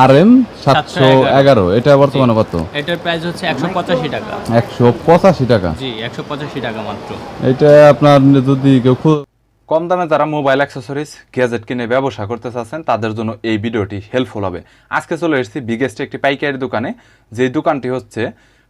আর M সাতশো এগারো। এটা বর্তমানে কত? এটার প্রাইস হচ্ছে একশো পঁচাশি টাকা। একশো পঁচাশি টাকা? জি একশো পঁচাশি টাকা মাত্র। এটা আপনার যদি কেউ কম দামে যারা মোবাইল অ্যাক্সেসরিজ গ্যাজেট কিনে ব্যবসা করতে চাচ্ছেন তাদের জন্য এই ভিডিওটি হেল্পফুল হবে। আজকে চলে এসেছি বিগেস্ট একটি পাইকারি দোকানে। যে দোকানটি হচ্ছে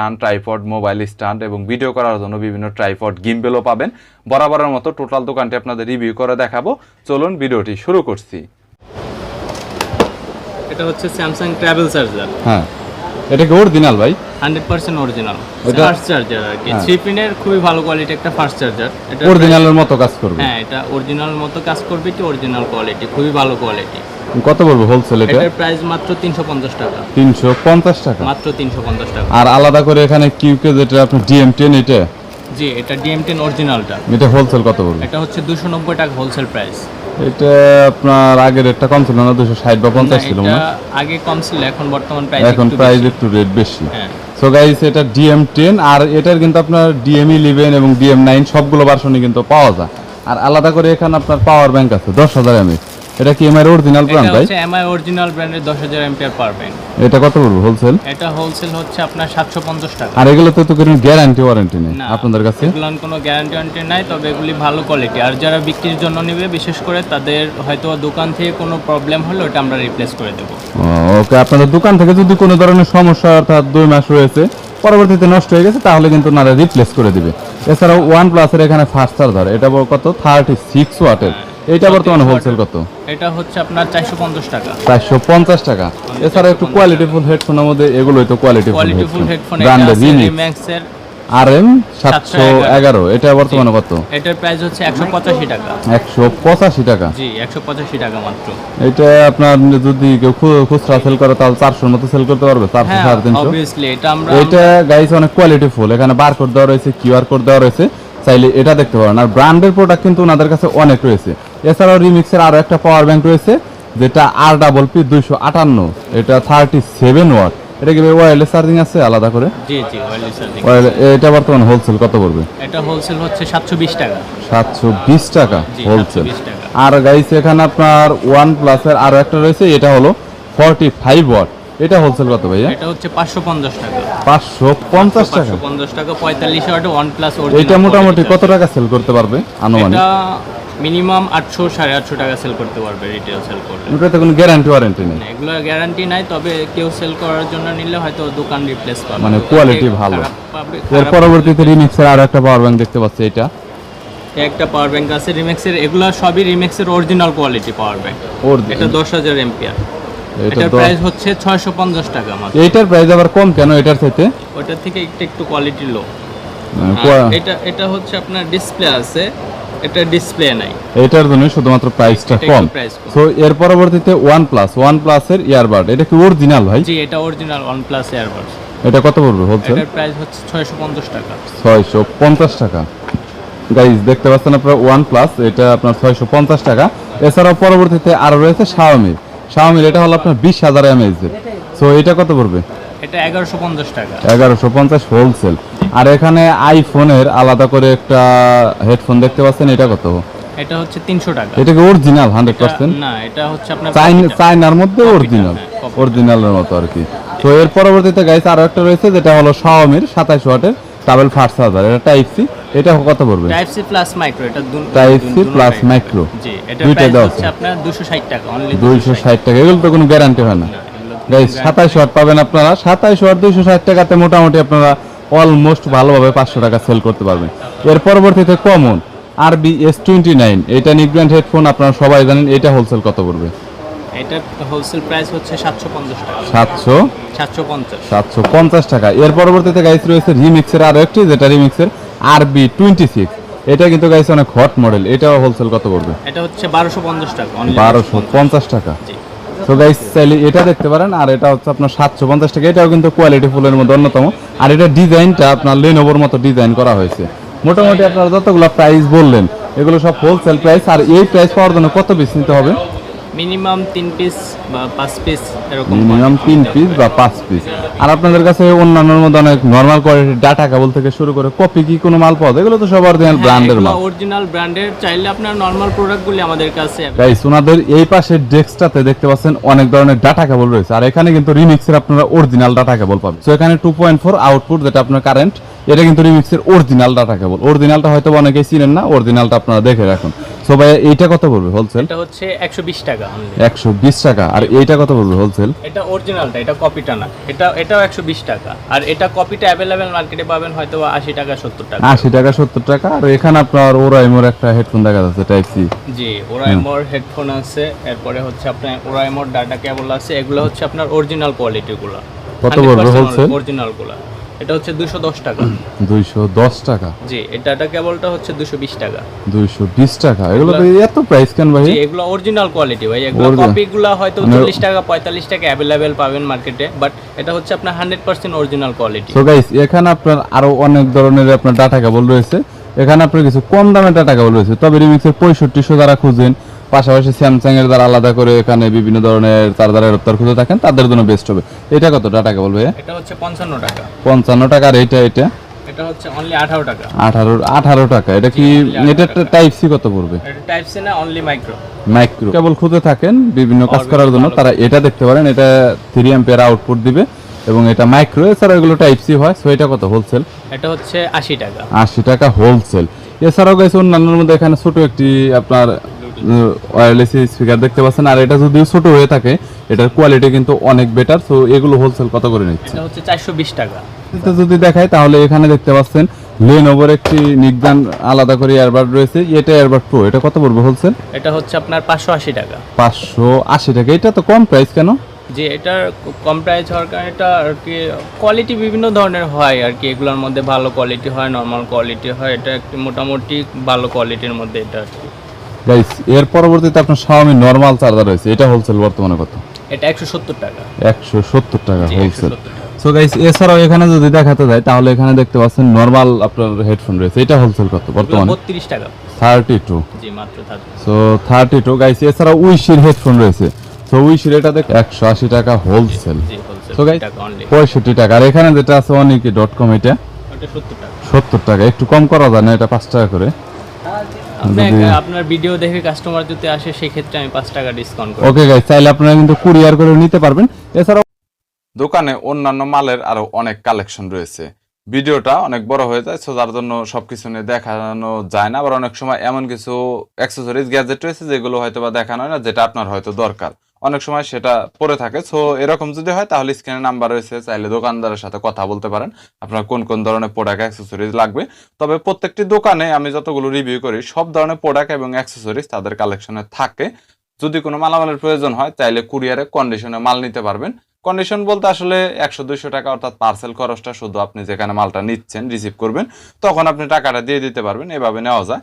stand tripod mobile stand এবং ভিডিও করার জন্য বিভিন্ন ট্রাইপড গিম্বেলও পাবেন। বরাবরের মতো টোটাল দোকানটি আপনাদের রিভিউ করে দেখাবো। চলুন ভিডিওটি শুরু করছি। এটা হচ্ছে স্যামসাং ট্রাভেল চার্জার হ্যাঁ। এটা কি অরিজিনাল ভাই? হান্ড্রেড পার্সেন্ট অরিজিনাল এটা- ফার্স্ট চার্জার আর কি। হ্যাঁ। থ্রি পিনের খুবই ভালো কোয়ালিটি একটা ফার্স্ট চার্জার এটা অরিজিনালের মতো কাজ করবে। হ্যাঁ এটা অরিজিনাল মতো কাজ করবে কি অরিজিনাল কোয়ালিটি খুবই ভালো কোয়ালিটি কত পড়বে হোলসেল এটা? এটার প্রাইস মাত্র তিনশো পঞ্চাশ টাকা। তিনশো পঞ্চাশ টাকা? মাত্র তিনশো পঞ্চাশ টাকা। আর আলাদা করে এখানে কিউকে যেটা আপনার ডিএম টেন এটা? জি এটা ডিএম টেন অরিজিনালটা এটা হোলসেল কত পড়বে এটা হচ্ছে দুশো নব্বই টাকা হোলসেল প্রাইস এটা আপনার আগের রেটটা কম ছিল না দুশো ষাট বা পঞ্চাশ ছিল হয়। আগে কম ছিল এখন বর্তমান প্রাইস এখন প্রাইস একটু রেট বেশি। হ্যাঁ। সো গাইস এটা ডিএম টেন আর এটার কিন্তু আপনার ডিএম ইলেভেন এবং ডিএম নাইন সবগুলো ভার্সনই কিন্তু পাওয়া যায়। আর আলাদা করে এখানে আপনার পাওয়ার ব্যাংক আছে দশ হাজার এমএচ এটা কি এমআই অরিজিনাল এটা ভাই? হচ্ছে এমআই অরিজিনাল ব্র্যান্ডের দশ হাজার এমপিআর পারবেন এটা কত পড়বে হোলসেল এটা হোলসেল হচ্ছে আপনার সাতশো পঞ্চাশ টাকা। আর এগুলোতে তো কোনো গ্যারান্টি ওয়ারেন্টি নেই আপনাদের কাছে? এগুলোর কোনো গ্যারান্টি ওয়ারেন্টি নাই তবে এগুলি ভালো কোয়ালিটি আর যারা বিক্রির জন্য নেবে বিশেষ করে তাদের হয়তো দোকান থেকে কোনো প্রবলেম হলে ওটা আমরা রিপ্লেস করে দেবো। ওকে আপনাদের দোকান থেকে যদি কোনো ধরনের সমস্যা অর্থাৎ দুই মাস রয়েছে পরবর্তীতে নষ্ট হয়ে গেছে তাহলে কিন্তু নারা রিপ্লেস করে দিবে। এছাড়াও ওয়ান প্লাসের এখানে ফাস্ট চার্জার এটা কত? থার্টি সিক্স ওয়াটের এটা বর্তমানে হোলসেল কত? এটা হচ্ছে আপনার চারশো পঞ্চাশ টাকা। চারশো পঞ্চাশ টাকা। এছাড়া একটু কোয়ালিটিফুল হেডফোনের মধ্যে এগুলোই তো কোয়ালিটিফুল কোয়ালিটিফুল হেডফোন ব্র্যান্ডের রিমিক্স রিম্যাক্সের আর এম সাতশো এগারো। এটা বর্তমানে কত? এটার প্রাইস হচ্ছে একশো পঁচাশি টাকা। একশো পঁচাশি টাকা। জি একশো পঁচাশি টাকা মাত্র। এটা আপনার যদি কেউ খুচরা সেল করে তাহলে চারশোর মতো সেল করতে পারবে চারশো হ্যাঁ সাড়ে তিনশো। অবভিয়াসলি এটা আমরা এটা গাইস অনেক কোয়ালিটি ফুল এখানে বারকোড দেওয়া রয়েছে কিউআর কোড দেওয়া রয়েছে। চাইলে এটা দেখতে পারেন। আর ব্র্যান্ডের প্রোডাক্ট কিন্তু ওনাদের কাছে অনেক রয়েছে। এছাড়াও রিমিক্সের আরও একটা পাওয়ার ব্যাংক রয়েছে যেটা আর ডাবল পি দুইশো আটান্ন। এটা থার্টি সেভেন ওয়াট এটা কি ওয়ারলেস চার্জিং আছে? আলাদা করে? জি জি ওয়েলি চার্জিং এটা বর্তমানে হোলসেল কত পড়বে? এটা হোলসেল হচ্ছে সাতশো বিশ টাকা। সাতশো বিশ টাকা হোলসেল আর গাইস এখানে আপনার ওয়ান প্লাসের আরও একটা রয়েছে এটা হলো ফর্টি ফাইভ ওয়াট এটা হোলসেল কত ভাইয়া? এটা হচ্ছে পাঁচশো পঞ্চাশ টাকা। পাঁচশো পঞ্চাশ টাকা? পাঁচশো পঞ্চাশ টাকা পঁয়তাল্লিশ ওয়াট ওয়ান প্লাস এটা মোটামুটি কত টাকা সেল করতে পারবে আনুমানিক? এটা মিনিমাম আটশো সাড়ে আটশো টাকা সেল করতে পারবে রিটেল সেল করলে। এটাতে কোনো গ্যারান্টি ওয়ারেন্টি নেই? এগুলো গ্যারান্টি নাই তবে কেউ সেল করার জন্য নিলে হয়তো দোকান রিপ্লেস পাবে। মানে থেকে ভালো। এর পরবর্তীতে রিমিক্সের আরও একটা পাওয়ার ব্যাংক দেখতে পাচ্ছি এটা। একটা পাওয়ার ব্যাংক আছে রিমেক্সের এগুলো সবই রিমেক্সের অরিজিনাল কোয়ালিটি পাওয়ার ব্যাংক এটা দশ হাজার এমপিআর এটা এটার প্রাইস হচ্ছে ছয়শো পঞ্চাশ টাকা মাত্র। এইটার প্রাইস আবার কম কেন এটার থেকে ওটার থেকে একটু একটু কোয়ালিটি লো মানে এটা এটা হচ্ছে আপনার ডিসপ্লে আছে এটা ডিসপ্লে নাই। এটার জন্য শুধুমাত্র প্রাইসটা কম। সো এর পরবর্তীতে প্লাস ওয়ান প্লাসের ইয়ারবাড এটা কি অরিজিনাল ভাই? জি এটা অরিজিনাল প্লাস এয়ারবাডস এটা কত পড়বে হোলসেল এটার প্রাইস হচ্ছে ছয়শো পঞ্চাশ টাকা। ছয়শো পঞ্চাশ টাকা। গাইজ দেখতে পাচ্ছেন আপনার প্লাস এটা আপনার ছয়শো পঞ্চাশ টাকা। এছাড়াও পরবর্তীতে আরও রয়েছে শাওমির শাওমির এটা হলো আপনার বিশ হাজার এমএইচ সো এটা কত পড়বে? এটা এগারোশো পঞ্চাশ টাকা। এগারোশো পঞ্চাশ হোলসেল আর এখানে আইফোনের আলাদা করে একটা হেডফোন দেখতে পাচ্ছেন এটা কত? এটা হচ্ছে তিনশো টাকা। এটা কি অরিজিনাল হান্ড্রেড এটা- পার্সেন্ট না এটা হচ্ছে আপনার চাইনার মধ্যে অরিজিনাল হ্যাঁ। অরিজিনালের মতো আর কি। তো এর পরবর্তীতে গাইস আরও একটা রয়েছে যেটা হলো শাওমির সাতাইশ ওয়াটের ডাবল ফাস্ট চার্জার এটা টাইপ সি এটা কত পড়বে? টাইপ সি প্লাস মাইক্রো এটা type C plus micro G এটা প্রাইস হচ্ছে আপনার দুশো ষাট টাকা অনলি দুইশো ষাট টাকা এগুলো তো কোনো গ্যারান্টি হয় না। গাইস সাতাইশ ওয়াট পাবেন আপনারা। সাতাইশ ওয়াট দুইশো ষাট টাকাতে মোটামুটি আপনারা অলমোস্ট ভালোভাবে পাঁচশো টাকা সেল করতে পারবেন এর পরবর্তীতে common R B S twenty nine এটা নিকব্র্যান্ড হেডফোন আপনারা সবাই জানেন এটা হোলসেল কত পড়বে? এটা হোলসেল প্রাইস হচ্ছে সাতশো পঞ্চাশ টাকা। সাতশো? সাতশো পঞ্চাশ। সাতশো পঞ্চাশ টাকা। এর পরবর্তীতে গাইস রয়েছে রিমিক্সের আরও একটি যেটা রিমিক্সের এটা কিন্তু গাইস অনেক হট মডেল এটাও হোলসেল কত পড়বে? এটা হচ্ছে টাকা তো গাইস চাইলে এটা দেখতে পারেন আর এটা হচ্ছে আপনার সাতশো পঞ্চাশ টাকা। এটাও কিন্তু কোয়ালিটি ফুলের মধ্যে অন্যতম। আর এটা ডিজাইনটা আপনার লেনোভোর মতো ডিজাইন করা হয়েছে। মোটামুটি আপনারা যতগুলো প্রাইস বললেন, এগুলো সব হোলসেল প্রাইস আর এই প্রাইস পাওয়ার জন্য কত পিস নিতে হবে? মিনিমাম তিন পিস বা পাঁচ পিস এরকম মিনিমাম তিন পিস বা পাঁচ পিস আর আপনাদের কাছে অন্যান্যর মধ্যে অনেক নর্মাল কোয়ালিটির ডাটা কেবল থেকে শুরু করে কপি কি কোনো মাল পাওয়া যায়? এগুলো তো সব অরিজিনাল ব্র্যান্ডের মাল। অরিজিনাল ব্র্যান্ডের চাইলে আপনার নর্মাল প্রোডাক্টগুলি আমাদের কাছে এই পাশের ডেস্কটাতে দেখতে পাচ্ছেন অনেক ধরনের ডাটা কেবল রয়েছে। আর এখানে কিন্তু রিমিক্সের আপনারা অরিজিনাল ডাটা কেবল পাবেন। তো এখানে টু পয়েন্ট ফোর আউটপুট যেটা আপনার কারেন্ট এটা কিন্তু রিমিক্সের অরিজিনাল ডাটা কেবল অরিজিনালটা হয়তো অনেকেই চিনেন না অরিজিনালটা আপনারা দেখে রাখুন। সো ভাই এইটা কত পড়বে হোলসেল এটা হচ্ছে একশো বিশ টাকা। একশো বিশ টাকা। আর এইটা কত পড়বে হোলসেল এটা অরিজিনালটা এটা কপিটা না। এটা এটাও একশো বিশ টাকা। আর এটা কপিটা অ্যাভেলেবেল মার্কেটে পাবেন হয়তো আশি টাকা সত্তর টাকা। আশি টাকা সত্তর টাকা। আর এখানে আপনার ওরাইমোর একটা হেডফোন দেখা যাচ্ছে টাইপ সি জি ওরাইমোর হেডফোন আছে। এরপরে হচ্ছে আপনার ওরাইমোর ডাটা কেবল আছে। এগুলো হচ্ছে আপনার অরিজিনাল কোয়ালিটিগুলো কত পড়বে wholesale? অরিজিনালগুলো এটা হচ্ছে দুশো দশ টাকা। দুইশো দশ টাকা? জি এই ডাটা কেবলটা হচ্ছে দুশো বিশ টাকা। দুইশো বিশ টাকা? এগুলো তো এত প্রাইস কেন ভাই? এগুলো অরিজিনাল কোয়ালিটি ভাই। এগুলো কপিগুলো হয়তো মানে- চল্লিশ টাকা পঁয়তাল্লিশ টাকা অ্যাভেলেবেল পাবেন মার্কেটে বাট এটা হচ্ছে আপনার হান্ড্রেড পার্সেন্ট অরিজিনাল কোয়ালিটি তো গাইস এখানে আপনার আরও অনেক ধরনের আপনার ডাটা কেবল রয়েছে। এখানে আপনার কিছু কম দামের ডাটা কেবল রয়েছে তবে রিমিক্সের পঁয়ষট্টিশো যারা খুঁজেন পাশাপাশি স্যামসাং এর দ্বারা আলাদা করে এখানে বিভিন্ন ধরনের তার দ্বারা এরপ্তার খুঁজে থাকেন তাদের জন্য বেস্ট হবে। এটা কত ডাটা কেবল ভাইয়া এটা হচ্ছে পঞ্চান্ন টাকা। পঞ্চান্ন টাকা আর এটা এটা? এটা হচ্ছে অনলি আঠারো টাকা। আঠারো আঠারো টাকা। এটা কি এটা টাইপ সি কত পড়বে? এটা টাইপ সি না অনলি মাইক্রো মাইক্রো কেবল খুঁজে থাকেন বিভিন্ন কাজ করার জন্য। তারা এটা দেখতে পারেন এটা থ্রি এম্পিয়ার আউটপুট দিবে এবং এটা মাইক্রো এছাড়া এগুলো টাইপ সি হয় সো এটা কত? হোলসেল এটা হচ্ছে আশি টাকা। আশি টাকা হোলসেল এছাড়াও গেছে অন্যান্যর মধ্যে এখানে ছোট একটি আপনার ওয়্যারলেস স্পিকার দেখতে পাচ্ছেন। আর এটা যদিও ছোট হয়ে থাকে এটার কোয়ালিটি কিন্তু অনেক বেটার সো এগুলো হোলসেল কত করে নিচ্ছে? এটা হচ্ছে চারশো বিশ টাকা। এটা যদি দেখাই তাহলে এখানে দেখতে পাচ্ছেন লেনোভোর একটি নিগদান আলাদা করে এয়ারবাড রয়েছে এটা এয়ারবাড প্রো এটা কত পড়বে হোলসেল এটা হচ্ছে আপনার পাঁচশো আশি টাকা। পাঁচশো আশি টাকা এটা তো কম প্রাইস কেন? যে এটার কম প্রাইস হওয়ার কারণে এটা আর কি কোয়ালিটি বিভিন্ন ধরনের হয় আর কি এগুলোর মধ্যে ভালো কোয়ালিটি হয় নর্মাল কোয়ালিটি হয় এটা একটি মোটামুটি ভালো কোয়ালিটির মধ্যে এটা আর কি। গাইস এর পরবর্তীতে আপনার Xiaomi নরমাল চার্জার রয়েছে। এটা হোলসেল বর্তমানে কত? এটা একশো সত্তর টাকা। একশো সত্তর টাকা হোলসেল সো গাইস এছাড়াও এখানে যদি দেখাতে যায় তাহলে এখানে দেখতে পাচ্ছেন নরমাল আপনার হেডফোন রয়েছে। এটা হোলসেল কত বর্তমানে? বত্রিশ টাকা। থার্টি টু জি মাত্র থাকবে সো থার্টি টু গাইস এছাড়াও উইশির হেডফোন রয়েছে। সো উইশির এটা দেখ একশো আশি টাকা হোলসেল হোলসেল So guys- টাকা পঁয়ষট্টি টাকা। আর এখানে যেটা আছে অনেকে ডট কম এটা ওটা সত্তর টাকা। সত্তর টাকা। একটু কম করা যায় না এটা পাঁচ টাকা করে। আপনার ভিডিও দেখে কাস্টমার যদি আসে সেক্ষেত্রে আমি 5 টাকা ডিসকাউন্ট করব। ওকে গাইস তাহলে আপনারা কিন্তু কুরিয়ার করে নিতে পারবেন। এছাড়াও দোকানে অন্যান্য মালের আরও অনেক কালেকশন রয়েছে। ভিডিওটা অনেক বড় হয়ে যায় সো যার জন্য সবকিছু নিয়ে দেখানো যায় না। আবার অনেক সময় এমন কিছু অ্যাক্সেসরিজ গ্যাজেট রয়েছে যেগুলো হয়তো বা দেখানো হয় না যেটা আপনার হয়তো দরকার। অনেক সময় সেটা পড়ে থাকে। সো এরকম যদি হয়, তাহলে স্ক্রিনে নাম্বার রয়েছে, চাইলে দোকানদারের সাথে কথা বলতে পারেন। আপনার কোন কোন ধরনের প্রোডাক্ট অ্যাক্সেসরিজ লাগবে। তবে প্রত্যেকটি দোকানে আমি যতগুলো রিভিউ করি, সব ধরনের প্রোডাক্ট এবং অ্যাক্সেসরিজ তাদের কালেকশনে থাকে। যদি কোনো মালামালের প্রয়োজন হয় তাইলে কুরিয়ারে কন্ডিশনে মাল নিতে পারবেন। কন্ডিশন বলতে আসলে একশো, দুইশো টাকা অর্থাৎ পার্সেল খরচটা শুধু আপনি যেখানে মালটা নিচ্ছেন রিসিভ করবেন, তখন আপনি টাকাটা দিয়ে দিতে পারবেন, এভাবে নেওয়া যায়।